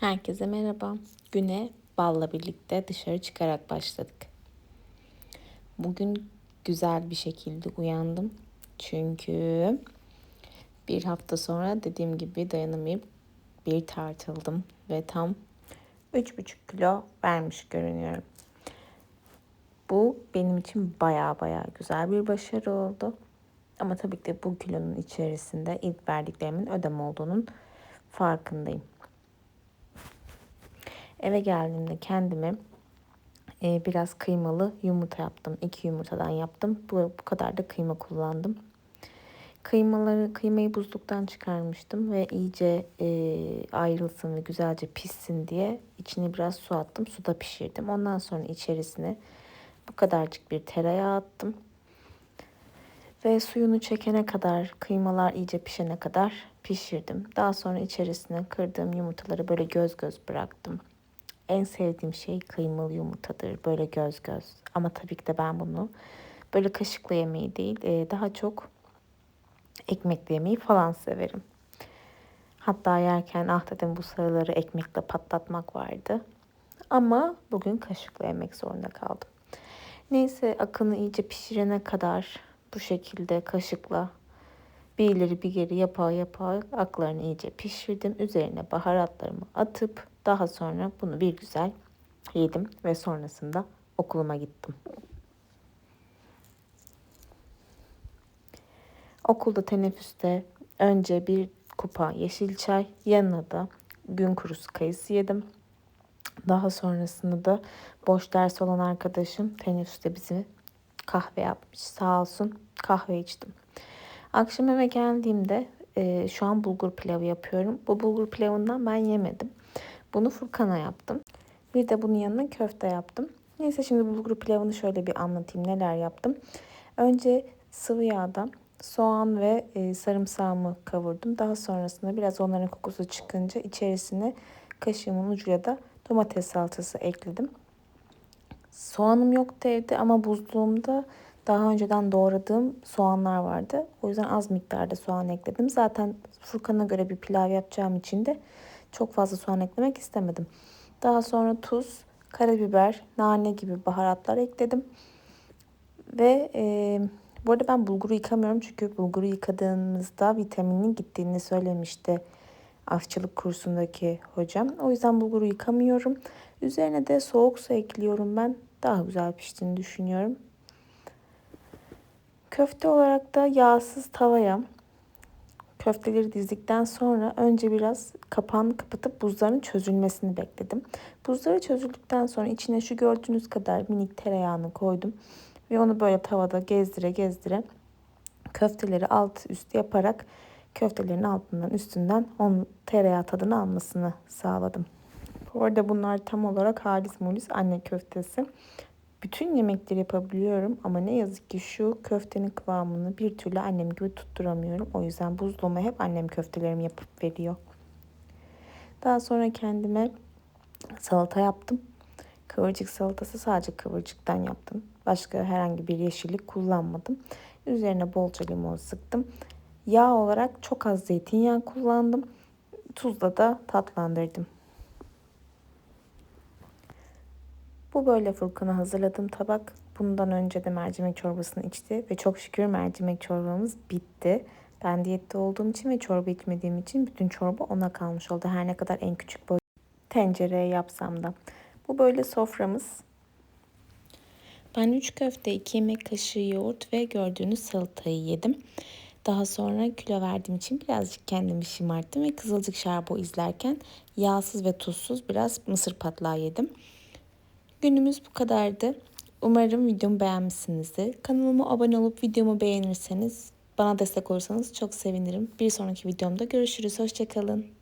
Herkese merhaba. Güne balla birlikte dışarı çıkarak başladık. Bugün güzel bir şekilde uyandım. Çünkü bir hafta sonra dediğim gibi dayanamayıp bir tartıldım ve tam 3,5 kilo vermiş görünüyorum. Bu benim için baya baya güzel bir başarı oldu. Ama tabii ki de bu kilonun içerisinde ilk verdiklerimin ödem olduğunun farkındayım. Eve geldiğimde kendime e, biraz kıymalı yumurta yaptım. İki yumurtadan yaptım. Bu, bu kadar da kıyma kullandım. Kıymaları, kıymayı buzluktan çıkarmıştım ve iyice e, ayrılsın ve güzelce pişsin diye içine biraz su attım. Suda pişirdim. Ondan sonra içerisine bu kadarcık bir tereyağı attım. Ve suyunu çekene kadar, kıymalar iyice pişene kadar pişirdim. Daha sonra içerisine kırdığım yumurtaları böyle göz göz bıraktım. En sevdiğim şey kıymalı yumurtadır. Böyle göz göz. Ama tabii ki de ben bunu böyle kaşıkla yemeyi değil, e, daha çok ekmekle yemeyi falan severim. Hatta yerken ah dedim bu sarıları ekmekle patlatmak vardı. Ama bugün kaşıkla yemek zorunda kaldım. Neyse akını iyice pişirene kadar bu şekilde kaşıkla bir ileri bir geri yapa yapa aklarını iyice pişirdim. Üzerine baharatlarımı atıp daha sonra bunu bir güzel yedim ve sonrasında okuluma gittim. Okulda teneffüste önce bir kupa yeşil çay, yanına da gün kurusu kayısı yedim. Daha sonrasında da boş ders olan arkadaşım teneffüste bizi kahve yapmış. Sağ olsun kahve içtim. Akşam eve geldiğimde e, şu an bulgur pilavı yapıyorum. Bu bulgur pilavından ben yemedim. Bunu Furkan'a yaptım. Bir de bunun yanına köfte yaptım. Neyse şimdi bulgur pilavını şöyle bir anlatayım neler yaptım. Önce sıvı yağda soğan ve e, sarımsağımı kavurdum. Daha sonrasında biraz onların kokusu çıkınca içerisine kaşığımın ucuyla da domates salçası ekledim. Soğanım yoktu evde ama buzluğumda daha önceden doğradığım soğanlar vardı. O yüzden az miktarda soğan ekledim. Zaten Furkan'a göre bir pilav yapacağım için de çok fazla soğan eklemek istemedim. Daha sonra tuz, karabiber, nane gibi baharatlar ekledim. Ve e, bu arada ben bulguru yıkamıyorum çünkü bulguru yıkadığınızda vitaminin gittiğini söylemişti aşçılık kursundaki hocam. O yüzden bulguru yıkamıyorum. Üzerine de soğuk su ekliyorum ben. Daha güzel piştiğini düşünüyorum. Köfte olarak da yağsız tavaya köfteleri dizdikten sonra önce biraz kapağını kapatıp buzların çözülmesini bekledim. Buzları çözüldükten sonra içine şu gördüğünüz kadar minik tereyağını koydum. Ve onu böyle tavada gezdire gezdire köfteleri alt üst yaparak köftelerin altından üstünden onun tereyağı tadını almasını sağladım. Bu arada bunlar tam olarak halis mulis anne köftesi. Bütün yemekleri yapabiliyorum ama ne yazık ki şu köftenin kıvamını bir türlü annem gibi tutturamıyorum. O yüzden buzluğuma hep annem köftelerimi yapıp veriyor. Daha sonra kendime salata yaptım. Kıvırcık salatası sadece kıvırcıktan yaptım. Başka herhangi bir yeşillik kullanmadım. Üzerine bolca limon sıktım. Yağ olarak çok az zeytinyağı kullandım. Tuzla da tatlandırdım. Bu böyle Furkan'a hazırladığım tabak. Bundan önce de mercimek çorbasını içti ve çok şükür mercimek çorbamız bitti. Ben diyette olduğum için ve çorba içmediğim için bütün çorba ona kalmış oldu. Her ne kadar en küçük boy tencereye yapsam da. Bu böyle soframız. Ben 3 köfte, 2 yemek kaşığı yoğurt ve gördüğünüz salatayı yedim. Daha sonra kilo verdiğim için birazcık kendimi şımarttım ve Kızılcık Şarbo izlerken yağsız ve tuzsuz biraz mısır patlağı yedim. Günümüz bu kadardı. Umarım videomu beğenmişsinizdir. Kanalıma abone olup videomu beğenirseniz, bana destek olursanız çok sevinirim. Bir sonraki videomda görüşürüz. Hoşçakalın.